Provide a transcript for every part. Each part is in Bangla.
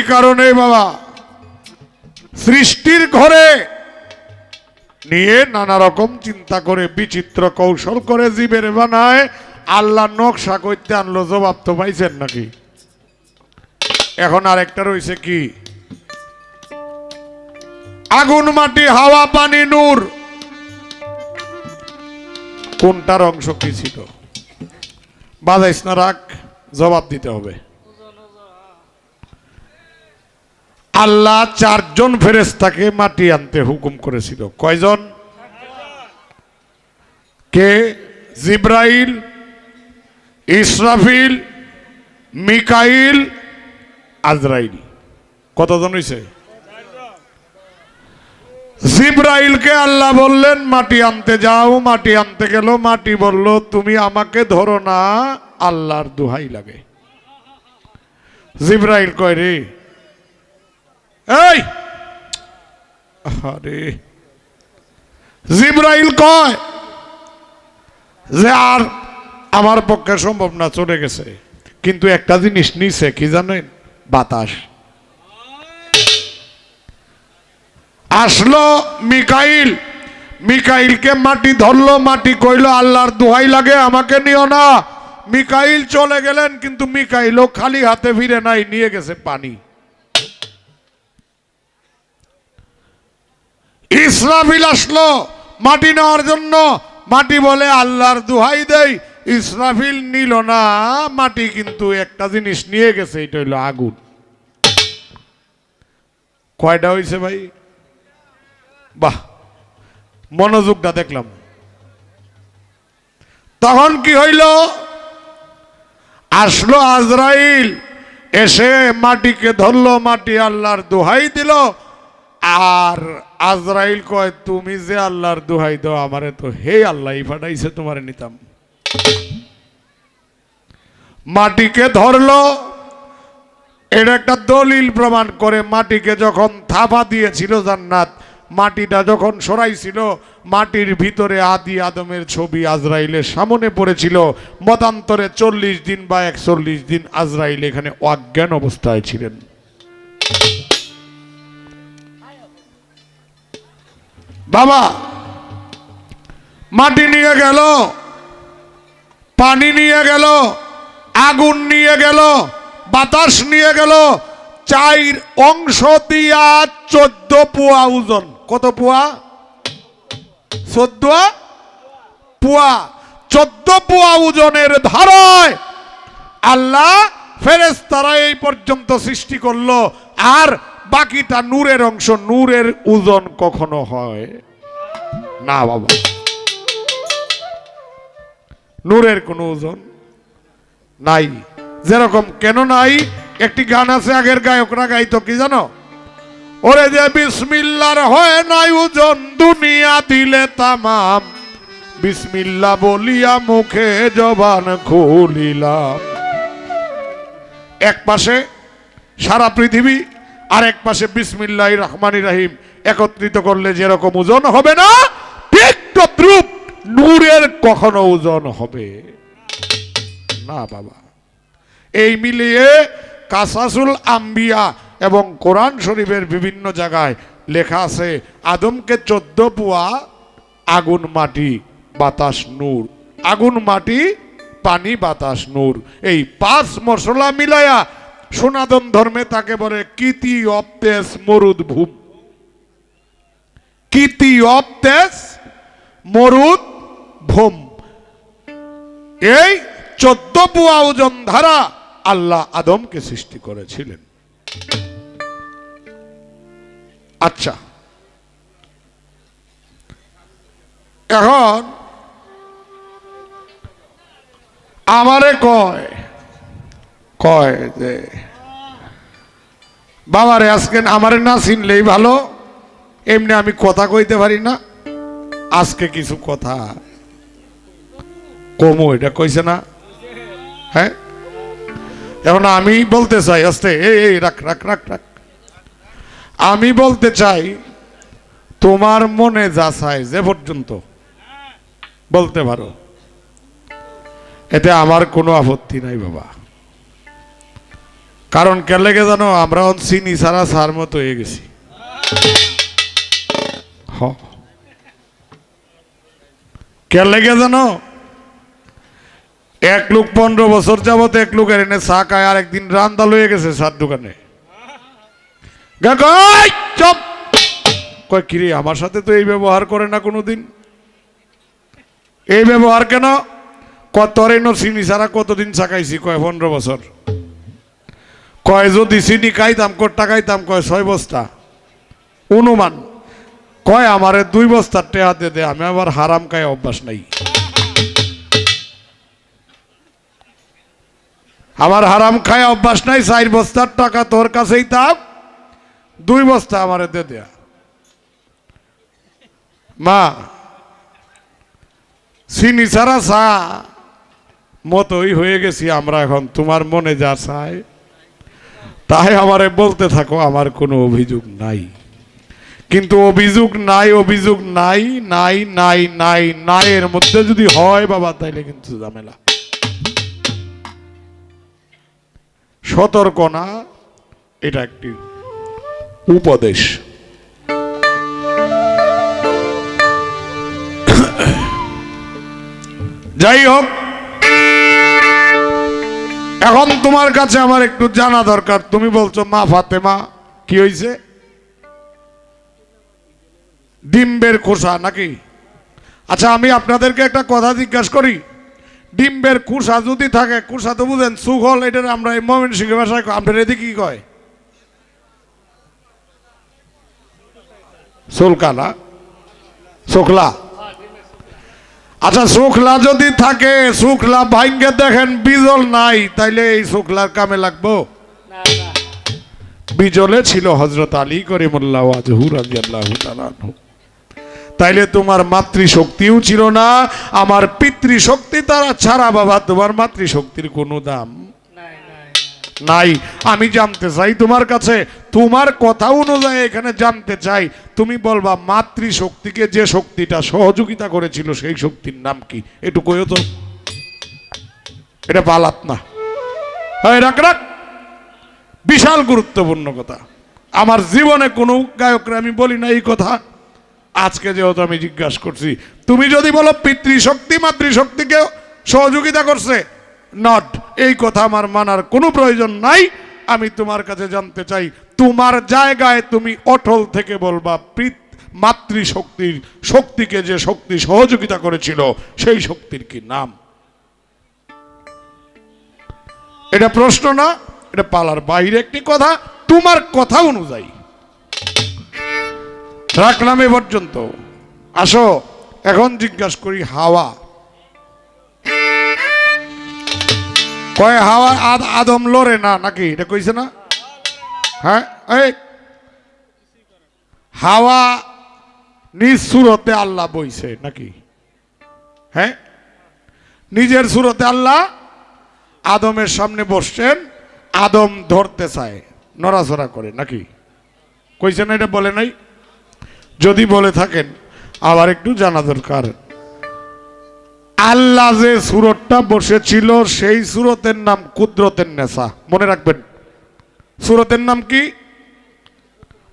এই কারণে বাবা, সৃষ্টির ঘরে নিয়ে নানা রকম চিন্তা করে, বিচিত্র কৌশল করে জীবের বানায়, আল্লাহ নকশা করতে আনলো, জবাব তো পাইছেন নাকি? এখন আরেকটা রয়েছে কি? আগুন, মাটি, হাওয়া, পানি, নূর। কোনটার অংশ কি ছিল? বাজাইস না, রাখ, জবাব দিতে হবে। আল্লাহ চারজন ফেরেস্তাকে মাটি আনতে হুকুম করেছিল। কয়জন? কে? জিব্রাইল, ইসরাফিল, মিকাইল, আজরাইল। কতজন হয়েছে জিব্রাইলকে আল্লাহ বললেন, মাটি আনতে যাও, মাটি আনতে গেল, মাটি বলল, তুমি আমাকে ধরো না, আল্লাহর দুহাই লাগে। জিব্রাইল কয়, রে এই আরে জিব্রাইল কয় যে আর আমার পক্ষে সম্ভব না, চলে গেছে। কিন্তু একটা জিনিস নিছে, কি জানেন? বাতাস। আসলো মিকাইল। মিকাইলকে মাটি ধরলো, মাটি কইলো, আল্লাহর দোহাই লাগে, আমাকে নিও না। মিকাইল চলে গেলেন, কিন্তু মিকাইলও খালি হাতে ফিরে নাই, নিয়ে গেছে পানি। ইসরাফিল আসলো, মাটি নেওয়ার জন্য। মাটি বলে আল্লাহর দোহাই দেয় ইসরাফিল নিল না, মাটি কিন্তু একটা জিনিস নিয়ে গেছে, এটা হইল আগুন। কয়টা হয়েছে ভাই? বাহ, মনোযোগটা দেখলাম। তখন কি হইল? আসলো আজরাইল, এসে মাটিকে ধরলো, মাটি আল্লাহর দোহাই দিল। আর আজরাইল কয়, তুমি যে আল্লাহর দোহাই দাও, আমারে তো হে আল্লাহ ফাটাইছে তোমারে নিতাম। মাটিকে ধরলো এটা একটা দলিল প্রমাণ করে, মাটিকে যখন থাপা দিয়েছিল জান্নাত, মাটিটা যখন সরাইছিল, মাটির ভিতরে আদি আদমের ছবি আজরাইলের সামনে পড়েছিল। মতান্তরে চল্লিশ দিন বা একচল্লিশ দিন আজরাইল এখানে অজ্ঞান অবস্থায় ছিলেন। বাবা, মাটি নিয়ে গেল, পানি নিয়ে গেল, আগুন নিয়ে গেল, বাতাস নিয়ে গেল, চাইর অংশ দিয়া চোদ্দ পুয়া ওজন। কত পুয়া? চোদ্দ? পুয়া। চোদ্দ পুয়া ওজনের ধারায় আল্লাহ ফেরেস্তারা এই পর্যন্ত সৃষ্টি করল। আর বাকিটা নূরের অংশ, নূরের ওজন কখনো হয় না বাবা। নূরের কোনো ওজন নাই। যেরকম কেন নাই? একটি গান আছে আগের গায়করা গাইতো কি জানো? ওরে যে বিসমিল্লার হয় নাই ওজন, দুনিয়া দিলে তামাম। বিসমিল্লা বলিয়া মুখে জবান খুলিলাম। এক পাশে সারা পৃথিবী আর এক পাশে বিসমিল্লাহ রহমান রাহিম একত্রিত করলে যেরকম ওজন হবে না, ঠিক তদ্রুপ নূরের কখনো ওজন হবে। না বাবা। এই মিলিয়ে কাসাসুল আম্বিয়া এবং কোরআন শরীফের বিভিন্ন জায়গায় লেখা আছে, আদমকে চোদ্দ পুয়া, আগুন, মাটি, বাতাস, নূর। আগুন, মাটি, পানি, বাতাস, নূর। এই পাঁচ মশলা মিলায়া সনাতন ধর্মে তাকে বলে কীতি অপ্তেস মরুদ ভূম কীতি অপ্তেস মরুদ ভূম এই চোদ্দ পুয়া ওজন ধারা আল্লাহ আদমকে সৃষ্টি করেছিলেন। আচ্ছা। এখন আমারে কয় কয় যে, বাবারে, আজকে আমার না চিনলেই ভালো, এমনি আমি কথা কইতে পারি না, আজকে কিছু কথা। কমো, এটা কইছে না? হ্যাঁ? এখন আমি বলতে চাই, আস্তে, এই রাখ রাখ রাখ রাখ। আমি বলতে চাই, তোমার মনে যা চাই যে পর্যন্ত, বলতে পারো। এতে আমার কোনো আপত্তি নাই, বাবা। কারণ কে লেগে জানো, আমরা চিনি ছাড়া সার মতো হয়ে গেছি। হ। কে লেগে জানো, এক লোক পনেরো বছর যাবত এক লোকের এনে চা খায়, আর একদিন রান্দা লয়ে গেছে সার দোকানে। চুপ! কয়, কিরে, আমার সাথে তো এই ব্যবহার করে না কোনোদিন? এই ব্যবহার কেন? কত রেনো চিনি ছাড়া কতদিন চাকাইছি কয়, পনেরো বছর। কয় যদি চিনি খাইতাম কত টাকাইতাম, কয় ছয় বস্তা? অনুমান। কয় আমারে দুই বস্তার টেহা দে দে, আমি আবার হারাম খাই অভ্যাস নাই। আমার হারাম খায় অভ্যাস নাই, চার বস্তার টাকা তোর কাছেই থাক, দুই বস্তা আমারে দে দেয়া মা, চিনি ছাড়া চা মতোই হয়ে গেছি আমরা এখন, তোমার মনে যা চায়। তাই আমারে বলতে থাকো, আমার কোনো অভিযোগ নাই। কিন্তু অভিযোগ নাই অভিযোগ নাই নাই নাই নাই নাই এর মধ্যে যদি হয় বাবা, তাইলে কিন্তু ঝামেলা। সতর্ক না, এটা একটি উপদেশ। যাই হোক এখন তোমার কাছে আমার একটু জানা দরকার। তুমি বলছো, মা ফাতেমা, কি হয়েছে ডিম্বের খোসা নাকি? আচ্ছা আমি আপনাদেরকে একটা কথা জিজ্ঞাসা করি। ডিম্বের কুসা যদি থাকে কুসা তো বুঝেন সুখল এটার আমরা এই মমিন সিংহ ভাষায় আপনার এদিকে কি কয়? সোলকালা শোকলা আচ্ছা শুক্লা যদি থাকে শুক্লা ভাগ্যে দেখেন বিজল নাই তাইলে এই শুক্লার কামে লাগবো? বিজলে ছিল হজরত আলী করিমুল্লাহ আজহুর রাদিয়াল্লাহু তাআলা আনহু। তাইলে তোমার মাতৃশক্তিও ছিল না আমার পিতৃশক্তি তারা ছাড়া বাবা তোমার মাতৃশক্তির কোনো দাম। নাই। আমি জানতে চাই তোমার কাছে, তোমার কথা অনুযায়ী এখানে জানতে চাই। তুমি বলবা, মাতৃশক্তিকে যে শক্তিটা সহযোগিতা করেছিল সেই শক্তির নাম কি? একটু কইও তো। এটা পালাত না। রাখ রাখ। বিশাল গুরুত্বপূর্ণ কথা। আমার জীবনে কোনো গায়করা আমি বলি না এই কথা। আজকে যেহেতু আমি জিজ্ঞাসা করছি, তুমি যদি বলো পিতৃশক্তি মাতৃশক্তিকে সহযোগিতা করছে নট। এই কথা আমার মানার কোনো প্রয়োজন নাই। আমি তোমার কাছে জানতে চাই, তোমার জায়গায় তুমি অটল থেকে বলবা মাতৃশক্তির শক্তিকে যে শক্তি সহযোগিতা করেছিল, সেই শক্তির কি নাম? এটা প্রশ্ন না, এটা পালার বাইরে একটি কথা, তোমার কথা অনুযায়ী। রাখলাম এ পর্যন্ত। আসো, এখন জিজ্ঞাসা করি হাওয়া। কয়, হাওয়া আদ আদম লড়ে না, নাকি? এটা কইছে না? হ্যাঁ এই। হাওয়া নিজ সুরতে আল্লাহ বইছে, নাকি? হ্যাঁ? নিজের সুরতে আল্লাহ আদমের সামনে বসছেন, আদম ধরতে চায়, নড়াচড়া করে, নাকি? কইছে না এটা বলে নাই? যদি বলে থাকেন, আবার একটু জানা দরকার। আল্লাহ যে সুরতটা বসেছিল, সেই সুরতের নাম কুদরতের নেশা। মনে রাখবেন। সুরতের নাম কি?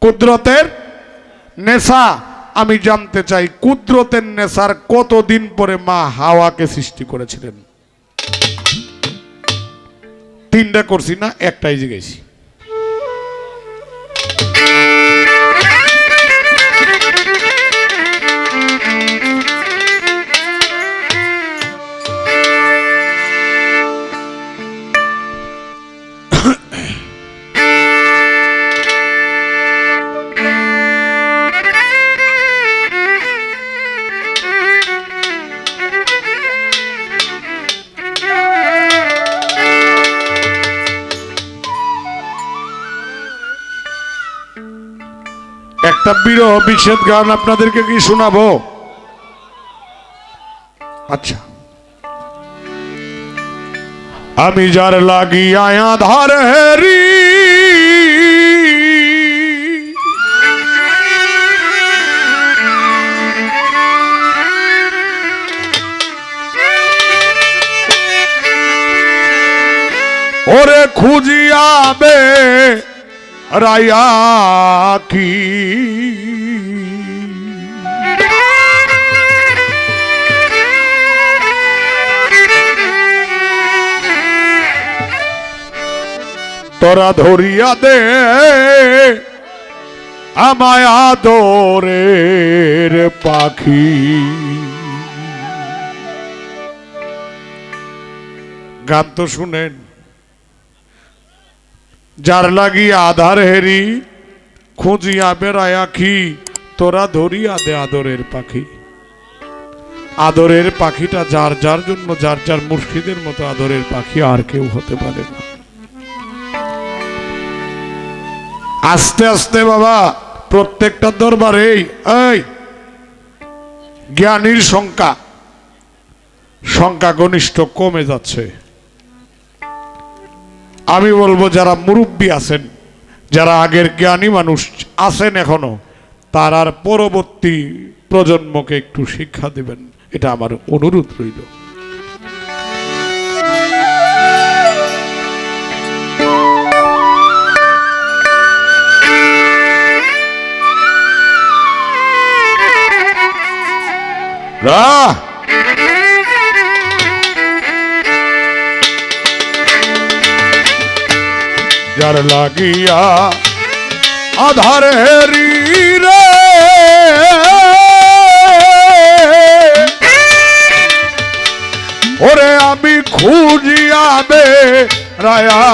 কুদরতের নেশা। আমি জানতে চাই, কুদরতের নেশার কতদিন পরে মা হাওয়াকে সৃষ্টি করেছিলেন? তিনটা করছি না, একটাই জিগেছি একটা বিরহ বিচ্ছেদ গান আপনাদেরকে কি শোনাবো? আচ্ছা। আমি যার লাগি আয়া ধার হেরি, ওরে খুঁজিয়াবে রায়া কি? তোরা ধরিয়া দে আমায় আদরের পাখি। গান তো শুনেন। যার লাগি আধার হেরি খুঁজিয়া বেড়ায় আখি তোরা ধরিয়া দে আদরের পাখি আদরের পাখিটা যার যার জন্য যার যার মুর্শিদের মতো আদরের পাখি আর কেউ হতে পারে না আস্তে আস্তে বাবা প্রত্যেকটা দরবারে এই জ্ঞানীর সংখ্যা সংখ্যা গনিষ্ঠ কমে যাচ্ছে। আমি বলব যারা মুরব্বী আছেন, যারা আগের জ্ঞানী মানুষ আছেন এখনও, তার আর পরবর্তী প্রজন্মকে একটু শিক্ষা দিবেন। এটা আমার অনুরোধ রইল। রাহ যার লাগিয়া আধার হেরি রে ওরে আমি খুঁজিয়াবে রায়া